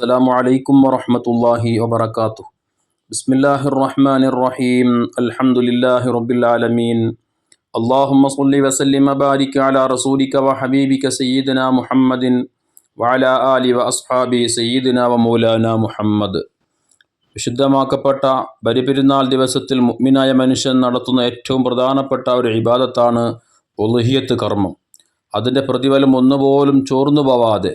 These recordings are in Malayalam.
അസ്സാം വലൈക്കും വറഹമത്തല്ലാഹി വബർക്കാത്തു ബിസ്മില്ലാഹി റഹ്മാൻ റഹീം അൽഹംദുലില്ലാഹി റബ്ബിലാലമീൻ. അള്ളാഹുമ്മ സുല്ലി വസല്ലിമ ബാരിക അല റസൂലിക വ ഹബീബിക സയ്യിദന മുഹമ്മദിൻ വഅല ആലി വ അസ്ഹാബി സയ്യിദന വ മൗലാന മുഹമ്മദ്. വിശുദ്ധമാക്കപ്പെട്ട ബലിപെരുന്നാൾ ദിവസത്തിൽ മുഗ്മിനായ മനുഷ്യൻ നടത്തുന്ന ഏറ്റവും പ്രധാനപ്പെട്ട ഒരു ഇബാദത്താണ് ഒലുഹിയത്ത് കർമ്മം. അതിന്റെ പ്രതിഫലം ഒന്നുപോലും ചോർന്നു പോവാതെ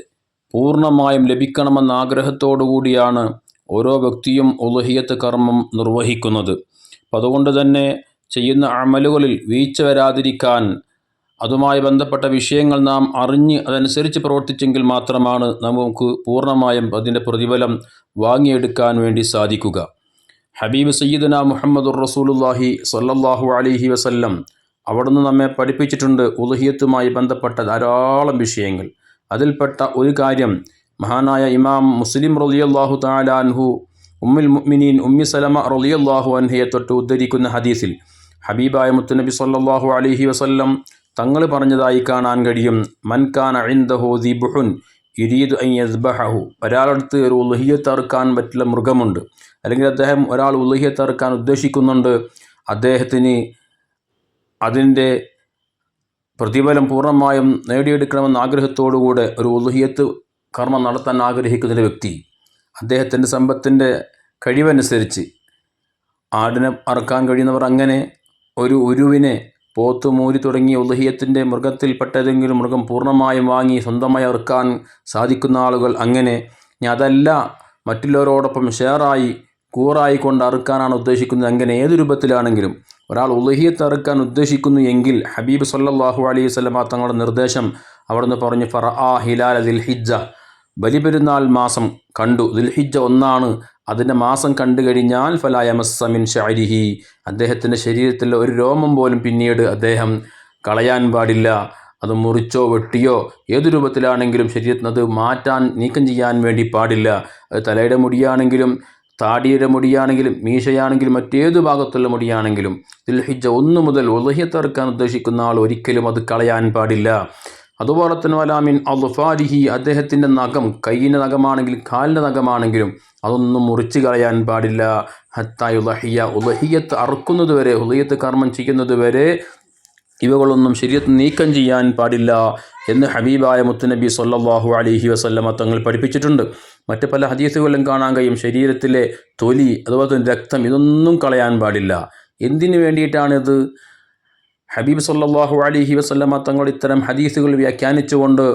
പൂർണമായും ലഭിക്കണമെന്ന ആഗ്രഹത്തോടുകൂടിയാണ് ഓരോ വ്യക്തിയും ഉലഹിയത്ത് കർമ്മം നിർവഹിക്കുന്നത്. അപ്പം അതുകൊണ്ട് തന്നെ ചെയ്യുന്ന അമലുകളിൽ വീഴ്ച വരാതിരിക്കാൻ അതുമായി ബന്ധപ്പെട്ട വിഷയങ്ങൾ നാം അറിഞ്ഞ് അതനുസരിച്ച് പ്രവർത്തിച്ചെങ്കിൽ മാത്രമാണ് നമുക്ക് പൂർണമായും അതിന്റെ പ്രതിഫലം വാങ്ങിയെടുക്കാൻ വേണ്ടി സാധിക്കുക. ഹബീബ് സയ്യിദന മുഹമ്മദുർ റസൂലുല്ലാഹി സല്ലല്ലാഹു അലിഹി വസല്ലം അവിടുന്ന് നമ്മെ പഠിപ്പിച്ചിട്ടുണ്ട് ഉലഹിയത്തുമായി ബന്ധപ്പെട്ട ധാരാളം വിഷയങ്ങൾ. അതിൽപ്പെട്ട ഒരു കാര്യം. മഹാനായ ഇമാം മുസ്ലിം റലിയല്ലാഹു താലാൻഹു ഉമ്മിൽ മുഅ്മിനീൻ ഉമ്മി സലമ റലിയല്ലാഹു അൻഹയെ തൊട്ട് ഉദ്ധരിക്കുന്ന ഹദീസിൽ ഹബീബായ മുത്തുനബി സല്ലാഹു അലഹി വസല്ലം തങ്ങൾ പറഞ്ഞതായി കാണാൻ കഴിയും. മൻകാന ഇൻദഹു ദിബുഹുൻ ഇരീദ് ഐ യസ്ബഹു ഒരാളടുത്ത് ഒരു ഉലഹിയത്ത് അറുക്കാൻ പറ്റുന്ന മൃഗമുണ്ട്. അല്ലെങ്കിൽ അദ്ദേഹം ഒരാൾ ഉലഹിയത്ത് അറുക്കാൻ ഉദ്ദേശിക്കുന്നുണ്ട്. അദ്ദേഹത്തിന് അതിന്റെ പ്രതിഫലം പൂർണമായും നേടിയെടുക്കണമെന്ന ആഗ്രഹത്തോടുകൂടെ ഒരു ഉദുഹിയത്ത് കർമ്മം നടത്താൻ ആഗ്രഹിക്കുന്ന വ്യക്തി അദ്ദേഹത്തിന്റെ സമ്പത്തിന്റെ കഴിവനുസരിച്ച് ആടിനെ അറക്കാൻ കഴിയുന്നവർ അങ്ങനെ ഒരു ഉരുവിനെ പോത്ത് മൂരി തുടങ്ങിയ ഉദഹിയത്തിന്റെ മൃഗത്തിൽപ്പെട്ടതെങ്കിലും മൃഗം പൂർണമായും വാങ്ങി സ്വന്തമായി അറുക്കാൻ സാധിക്കുന്ന ആളുകൾ അങ്ങനെ. ഇനി അതല്ല മറ്റുള്ളവരോടൊപ്പം ഷെയറായി കൂറായി കൊണ്ട് അറുക്കാനാണ് ഉദ്ദേശിക്കുന്നത്. അങ്ങനെ ഏത് രൂപത്തിലാണെങ്കിലും ഒരാൾ ഉലഹിയത്ത് അറുക്കാൻ ഉദ്ദേശിക്കുന്നു എങ്കിൽ ഹബീബ് സല്ലാഹു അലൈഹി വസ്ലമ തങ്ങളുടെ നിർദ്ദേശം അവിടുന്ന് പറഞ്ഞു ഫറ ആ ഹിലാൽ ദിൽഹിജ ബലിപെരുന്നാൾ മാസം കണ്ടു. ദിൽഹിജ ഒന്നാണ്. അതിന്റെ മാസം കണ്ടു കഴിഞ്ഞാൽ ഫലായമസ്സമിൻ ഷാരിഹി അദ്ദേഹത്തിന്റെ ശരീരത്തിലെ ഒരു രോമം പോലും പിന്നീട് അദ്ദേഹം കളയാൻ പാടില്ല. അത് മുറിച്ചോ വെട്ടിയോ ഏതു രൂപത്തിലാണെങ്കിലും ശരീരത്തിന് അത് മാറ്റാൻ നീക്കം ചെയ്യാൻ വേണ്ടി പാടില്ല. അത് തലയുടെ മുടിയാണെങ്കിലും താടിയുടെ മുടിയാണെങ്കിലും മീശയാണെങ്കിലും മറ്റേതു ഭാഗത്തുള്ള മുടിയാണെങ്കിലും ദിൽഹിജ ഒന്ന് മുതൽ ഉലഹിയത്തിറക്കാൻ ഉദ്ദേശിക്കുന്ന ആൾ ഒരിക്കലും അത് കളയാൻ പാടില്ല. അതുപോലെ തന്നെ വലാമിൻ അൽഫാരിഹി അദ്ദേഹത്തിന്റെ നഖം കൈയിന്റെ നഖമാണെങ്കിലും കാലിന്റെ നഖമാണെങ്കിലും അതൊന്നും മുറിച്ച് കളയാൻ പാടില്ല. ഹത്തായ ഉലഹിയ ഉലഹിയത്ത് അറുക്കുന്നത് വരെ ഉലഹിയത്ത് കർമ്മം ചെയ്യുന്നത് വരെ ഇവകളൊന്നും ശരീരത്ത് നീക്കം ചെയ്യാൻ പാടില്ല എന്ന് ഹബീബായ മുത്തുനബി സല്ലാഹു അലഹി വസല്ലമ തങ്ങൾ പഠിപ്പിച്ചിട്ടുണ്ട്. മറ്റ് പല ഹദീസുകളിലും കാണാൻ കഴിയും ശരീരത്തിലെ തൊലി അതുപോലെ തന്നെ രക്തം ഇതൊന്നും കളയാൻ പാടില്ല. എന്തിനു വേണ്ടിയിട്ടാണിത്? ഹബീബ് സല്ലാഹു അലഹി വസല്ലമ തങ്ങൾ ഇത്തരം ഹദീസുകൾ വ്യാഖ്യാനിച്ചുകൊണ്ട്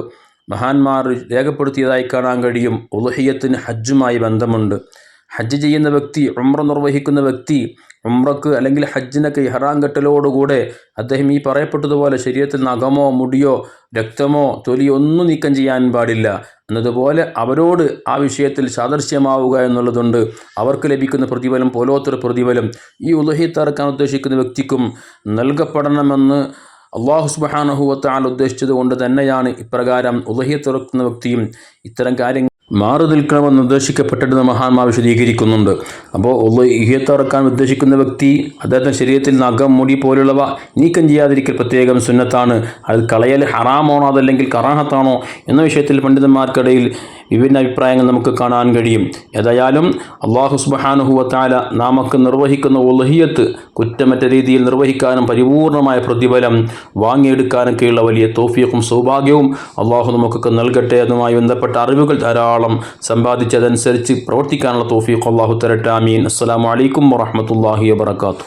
മഹാന്മാർ രേഖപ്പെടുത്തിയതായി കാണാൻ കഴിയും. ഉലഹിയത്തിന് ഹജ്ജുമായി ബന്ധമുണ്ട്. ഹജ്ജ് ചെയ്യുന്ന വ്യക്തി ഉമ്ര നിർവഹിക്കുന്ന വ്യക്തി ഉമ്രക്ക് അല്ലെങ്കിൽ ഹജ്ജിനൊക്കെ ഇഹറാം കെട്ടലോടുകൂടെ അദ്ദേഹം ഈ പറയപ്പെട്ടതുപോലെ ശരീരത്തിൽ നഖമോ മുടിയോ രക്തമോ തൊലിയോ ഒന്നും നീക്കം ചെയ്യാൻ പാടില്ല. എന്നതുപോലെ അവരോട് ആ വിഷയത്തിൽ സാദൃശ്യമാവുക എന്നുള്ളതുണ്ട്. അവർക്ക് ലഭിക്കുന്ന പ്രതിഫലം പോലോത്തൊരു പ്രതിഫലം ഈ ഉദഹിത്തറക്കാൻ ഉദ്ദേശിക്കുന്ന വ്യക്തിക്കും നൽകപ്പെടണമെന്ന് അള്ളാഹു സുബാനഹുവത്താൽ ഉദ്ദേശിച്ചത് കൊണ്ട് തന്നെയാണ് ഇപ്രകാരം ഉദഹിയത്തിറക്കുന്ന വ്യക്തിയും ഇത്തരം കാര്യങ്ങൾ മാറി നിൽക്കണമെന്ന് നിർദ്ദേശിക്കപ്പെട്ടിരുന്ന മഹാന്മാർ വിശദീകരിക്കുന്നുണ്ട്. അപ്പോൾ ഒന്ന് ഇഹ്യത്തിറക്കാൻ ഉദ്ദേശിക്കുന്ന വ്യക്തി അദ്ദേഹത്തിന്റെ ശരീരത്തിൽ നഖം മുടി പോലുള്ളവ നീക്കം ചെയ്യാതിരിക്കൽ പ്രത്യേകം സുന്നത്താണ്. അത് കളയൽ ഹറാമാണോ അതല്ലെങ്കിൽ കറാഹത്താണോ എന്ന വിഷയത്തിൽ പണ്ഡിതന്മാർക്കിടയിൽ വിഭിന്ന അഭിപ്രായങ്ങൾ നമുക്ക് കാണാൻ കഴിയും. ഏതായാലും അള്ളാഹു സുബഹാനുഹുവത്താല നാമക്ക് നിർവഹിക്കുന്ന ഉലഹിയത്ത് കുറ്റമറ്റ രീതിയിൽ നിർവഹിക്കാനും പരിപൂർണമായ പ്രതിഫലം വാങ്ങിയെടുക്കാനൊക്കെയുള്ള വലിയ തോഫിയക്കും സൗഭാഗ്യവും അള്ളാഹു നമുക്കൊക്കെ നൽകട്ടെ അതുമായി ബന്ധപ്പെട്ട അറിവുകൾ ധാരാളം സമ്പാദിച്ചതനുസരിച്ച് പ്രവർത്തിക്കാനുള്ള തോഫിയക്ക് അള്ളാഹു തരട്ടെ. അമീൻ അസ്സാം വലൈക്കും വറഹമത്തല്ലാഹി വാത്തു